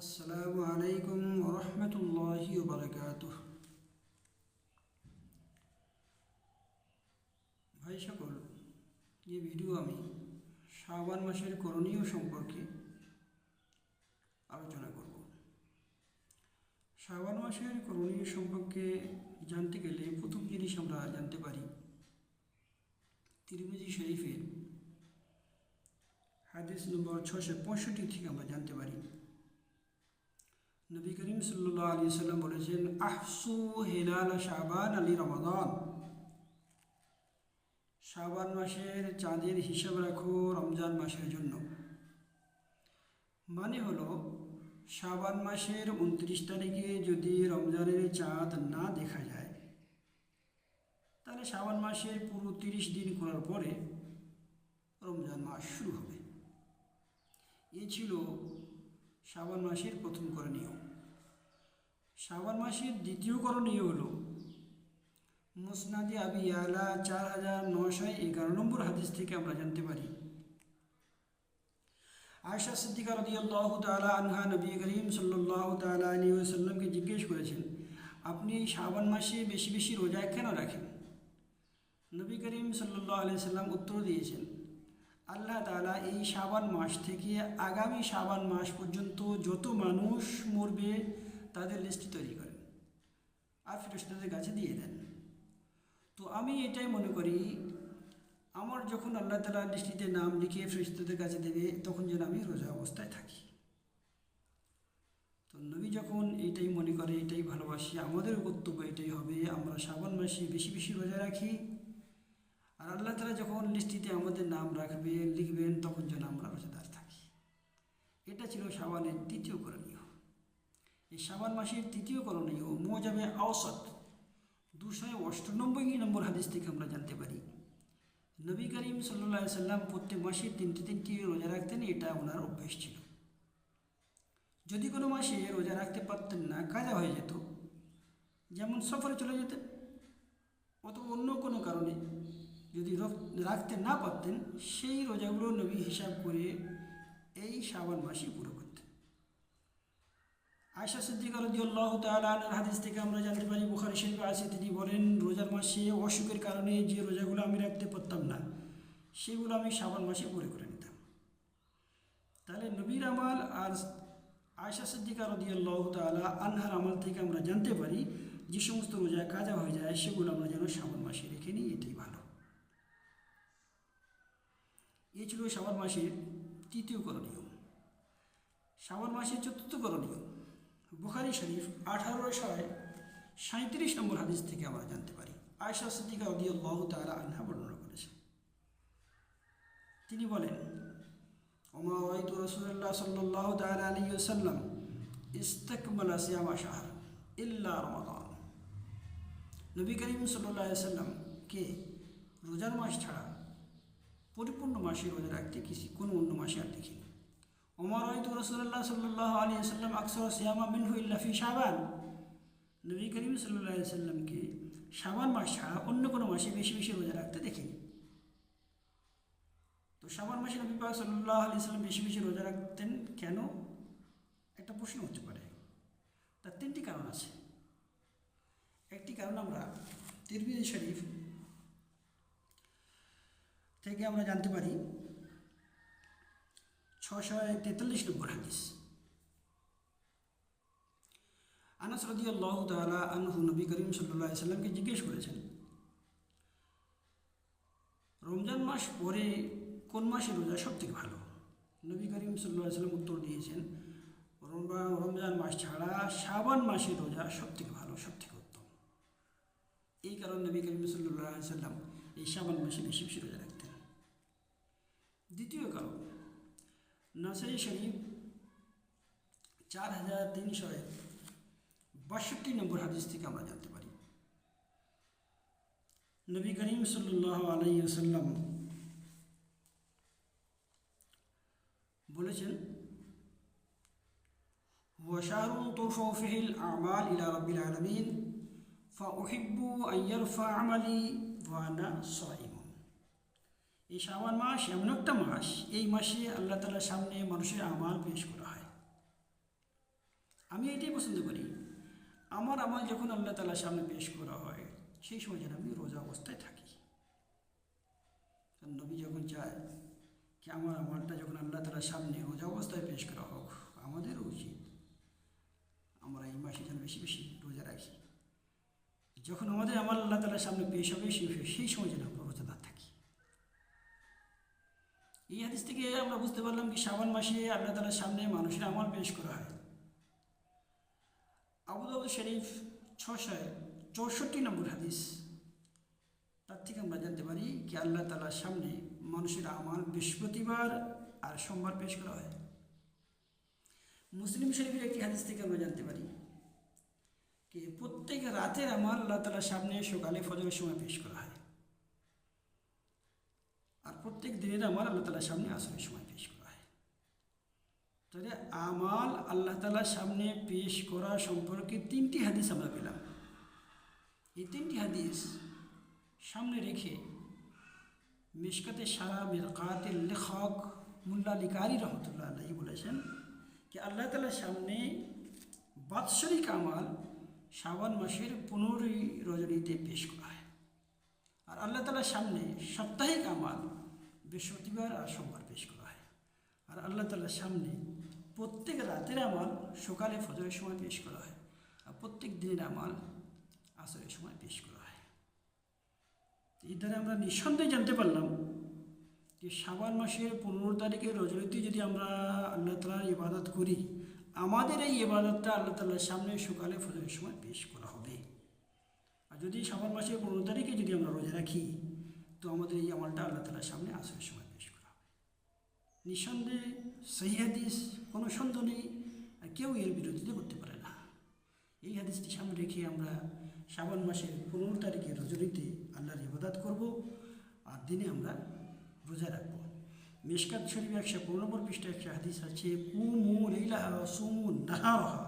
আসসালামু আলাইকুম রহমতুল্লাহি বারকাত ভাই সকল যে ভিডিও আমি শাবান মাসের করণীয় সম্পর্কে আলোচনা করব। শাবান মাসের করণীয় সম্পর্কে জানতে গেলে প্রথম জিনিস আমরা জানতে পারি, তিরমিজি শরীফের হাদিস নম্বর ছশো পঁয়ষট্টি থেকে আমরা জানতে পারি। নবী করিম সাল্লাহ আলী সাল্লাম বলেছেন, আহসু হেলাল শাবান আলী রমাদান। শাবান মাসের চাঁদের হিসাব রাখো রমজান মাসের জন্য। মানে হলো, শাবান মাসের উনত্রিশ তারিখে যদি রমজানের চাঁদ না দেখা যায়, তাহলে শাবান মাসের পুরো তিরিশ দিন করার পরে রমজান মাস শুরু হবে। এ ছিল শ্রাবণ মাসের প্রথম করণীয়। শ্রাবণ মাসের দ্বিতীয় করণীয় হল মুসনাদি আবি আলা চার হাজার নশো এগারো নম্বর হাদিস থেকে আমরা জানতে পারি। আয়সা সিদ্দিকা রদিয়াল্লাহ তালা আনহা নবী করিম সাল্লাহ তালা আলী সাল্লামকে জিজ্ঞেস করেছেন, আপনি শ্রাবণ মাসে বেশি বেশি রোজা কেন রাখেন? নবী করিম সাল্লাহ আলি সাল্লাম উত্তর দিয়েছেন আল্লাহ তালা এই শাবান মাস থেকে আগামী শাবান মাস পর্যন্ত যত মানুষ মরবে তাদের লিস্টটি তৈরি করেন। আর ফেরস্তাদের কাছে দিয়ে দেন। তো আমি এটাই মনে করি, আমার যখন আল্লাহ তালা লিস্টিতে নাম লিখে ফেরস্তাদের কাছে দেবে, তখন যেন আমি রোজা অবস্থায় থাকি। তো নবী যখন এটাই মনে করে, এটাই ভালোবাসি, আমাদের কর্তব্য এটাই হবে, আমরা শ্রাবণ মাসে বেশি বেশি রোজা রাখি। আর আল্লাহ তালা যখন লিস্টিতে আমাদের নাম রাখবেন লিখবেন, তখন যেন আমরা রোজাদার থাকি। এটা ছিল সাবানের তৃতীয় করণীয়। এই সাবান মাসের তৃতীয় করণীয় মোজাবে আওসত। দুশো অষ্টানব্বই নম্বর হাদিস থেকে আমরা জানতে পারি, নবী করিম সাল্লা সাল্লাম প্রত্যেক মাসে তিনটি তিনটি রোজা রাখতেন, এটা ওনার অভ্যেস ছিল। যদি কোনো মাসে রোজা রাখতে পারতেন না কাজা হয়ে যেত, যেমন সফরে চলে যেতেন, অথবা অন্য কোনো কারণে। যদি রাখতে না পারতেন, সেই রোজাগুলো নবী হিসাব করে এই শ্রাবণ মাসে পুরো করতেন। আয়সা সিদ্দিক রদিউল্লাহ তালার হাদিস থেকে আমরা জানতে পারি, বুখারি শরীফ আছে তিনি বলেন, রোজার মাসে অসুখের কারণে যে রোজাগুলো আমি রাখতে পারতাম না, সেগুলো আমি শ্রাবণ মাসে পুরো করে নিতাম। তাহলে নবীর আমাল আর আয়সা সিদ্দিকা রদিয়াল্লাহ তালা আনহার আমাল থেকে আমরা জানতে পারি, যে সমস্ত রোজা কাজা হয়ে যায়, সেগুলো আমরা যেন শ্রাবণ মাসে রেখে নিই, এটাই ভালো। এ ছিল শ্রাবণ মাসের তৃতীয় করণীয়। শ্রাবণ মাসের চতুর্থ করণীয়, বুখারি শরীফ আঠারোশো সাঁত্রিশ নম্বর হাদিস থেকে আমরা জানতে পারি। আয়সা সিদ্দিকা রদিয়াল্লাহ তালা আনহা বর্ণনা করেছে তিনি বলেন, ওমা ওয়াইতু রসুল্লাহ সাল্লাহ তালা আলী সাল্লাম ইস্তাকমালা সিয়ামা শাহর ইল্লা রমাদান। নবী করিম সাল্লাহ সাল্লামকে রোজার মাস ছাড়া পরিপূর্ণ মাসে রোজা রাখতে কিছু কোনো অন্য মাসে আর দেখিনি ওমর হয়তো রসুল্লাহ সাল্লাহ আলী সাল্লাম আকসর সিয়ামা মিনহু ইল্লাফি সাবান নবী করিম সাল্লাহ সাল্লামকে সাবান মাস ছাড়া অন্য কোনো মাসে বেশি বেশি রোজা রাখতে দেখিনি তো সাবান মাসে নবী পাক সাল্লাহ আলি সাল্লাম বেশি বেশি রোজা রাখতেন কেন? একটা প্রশ্ন হতে পারে। তার তিনটি কারণ আছে। একটি কারণ আমরা তিরবিজি শরীফ থেকে আমরা জানতে পারি ছশো তেতাল্লিশ নম্বর হাদিস। আনাস রদি আল্লাহ তালা আনহু নবী করিম সাল্লাহ সাল্লামকে জিজ্ঞেস করেছেন, রমজান মাস পরে কোন মাসে রোজা সব থেকে ভালো? নবী করিম সাল্লাহ সাল্লাম উত্তর দিয়েছেন রমজান মাস ছাড়া শ্রাবণ মাসে রোজা সব থেকে ভালো সব থেকে উত্তম। এই কারণে নবী করিম সাল্লাহ সাল্লাম এই শ্রাবণ মাসে বেশি বেশি রোজা দ্বিতীয় কারণ নাসাই শরীফ চার হাজার তিনশো বাষট্টি নম্বর হাদিস থেকে আমরা জানতে পারি নবী করিম সাল্লাহ আলাইসাল্লাম বলেছেন وشهر ترفع فيه الأعمال إلى رب العالمين فأحب أن يرفع عملي وأنا صائم এই শ্রাবণ মাস এমন একটা মাস, এই মাসে আল্লাহ তালার সামনে মানুষের আমাল পেশ করা হয়। আমি এটাই পছন্দ করি। আমার আমল যখন আল্লাহ তালার সামনে পেশ করা হয়, সেই সময় যেন আমি রোজা অবস্থায় থাকি। নবী যখন চায় কি আমার আমলটা যখন আল্লাহ তালার সামনে রোজা অবস্থায় পেশ করা হোক, আমাদেরও উচিত আমরা এই মাসে যেন বেশি বেশি রোজা রাখি। যখন আমাদের আমল আল্লাহ তালার সামনে পেশ হবে, সেই সেই সময় যেন আমরা রোজাদার থাকি এই হাদিস থেকে আমরা বুঝতে পারলাম কি শ্রাবণ মাসে আল্লাহ তালার সামনে মানুষের আমল পেশ করা হয়। আবু দাউদ শরীফ ছশয় চৌষট্টি নম্বর হাদিস। তার থেকে আমরা জানতে পারি কি আল্লাহ তালার সামনে মানুষের আমল বৃহস্পতিবার আর সোমবার পেশ করা হয়। মুসলিম শরীফের একটি হাদিস থেকে আমরা জানতে পারি কি প্রত্যেক রাতের আমল আল্লাহ তালার সামনে সকালে ফজরের সময় পেশ করা হয়। আর প্রত্যেক দিনের আমল আল্লাহ তালার সামনে আসরের সময় পেশ করা হয়। তাহলে আমাল আল্লাহ তালার সামনে পেশ করা সম্পর্কে তিনটি হাদিস আমরা পেলাম। এই তিনটি হাদিস সামনে রেখে মিশকাতে সারা মিরকাতের লেখক মুল্লা লিকারি রহমতুল্লাহ আল্লাহ বলেছেন কি আল্লাহ তালার সামনে বাৎসরিক আমাল শ্রাবণ মাসের পনেরোই রজনীতে পেশ করা হয়। আর আল্লাহ তালার সামনে সাপ্তাহিক আমাল বৃহস্পতিবার আর সোমবার পেশ করা হয়। আর আল্লাহ তালার সামনে প্রত্যেক রাতের আমাল সকালে ফজরের সময় পেশ করা হয় আর প্রত্যেক দিনের আমাল আসরের সময় পেশ করা হয়। এই দ্বারা আমরা নিঃসন্দেহে জানতে পারলাম যে শ্রাবণ মাসের পনেরো তারিখে রজনীতি যদি আমরা আল্লাহ তালার ইবাদত করি, আমাদের এই ইবাদতটা আল্লাহ তাল্লার সামনে সকালে ফজরের সময় পেশ করা হবে। যদি শ্রাবণ মাসের পনেরো তারিখে যদি আমরা রোজা রাখি, তো আমাদের এই আমলটা আল্লাহ তালার সামনে আসরের সময় পেশ করা হবে। নিঃসন্দেহে সেই হাদিস, কোনো সন্দেহ নেই কেউ এর বিরোধিতা করতে পারে না। এই হাদিসটি সামনে রেখে আমরা শ্রাবণ মাসের পনেরো তারিখে রজনীতে আল্লাহর ইবাদত করব, আর দিনে আমরা রোজা রাখব। মেশকাত শরীফ একশো পনেরো নম্বর পৃষ্ঠা একটা হাদিস আছে, কুমু লীলাহা সুমু নাহারহা।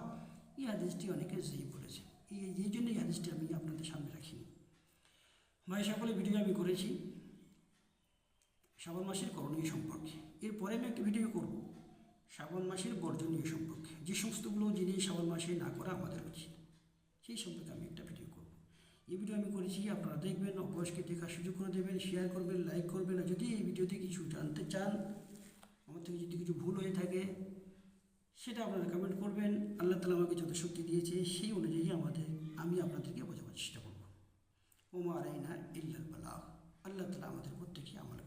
এই হাদিসটি অনেকে যেই বলেছে এই এই জন্য এই হাদিসটি আমি আপনাদের সামনে রাখিনি। ভাই সকলে ভিডিও আমি করেছি। শ্রাবণ মাসের করণীয় সম্পর্কে। এরপরে আমি একটা ভিডিও করব। শ্রাবণ মাসের বর্জনীয় সম্পর্কে। যে সমস্তগুলো জিনিস শ্রাবণ মাসে না করা আমাদের উচিত, সেই সম্পর্কে আমি একটা ভিডিও করব। এই ভিডিও আমি করেছি, আপনারা দেখবেন, অবশ্যই দেখার সুযোগ করে দেবেন শেয়ার করবেন লাইক করবেন। আর যদি এই ভিডিওতে কিছু জানতে চান, আমার থেকে যদি কিছু ভুল হয়ে থাকে সেটা আপনারা কমেন্ট করবেন। আল্লাহ তালা আমাকে যত শক্তি দিয়েছে সেই অনুযায়ী আমাদের, আমি আপনাদেরকে বোঝাবার চেষ্টা করব। ওমা আলাইনা ইল্লাল বালাগ আল্লাহ তালা আমাদের প্রত্যেকে আমার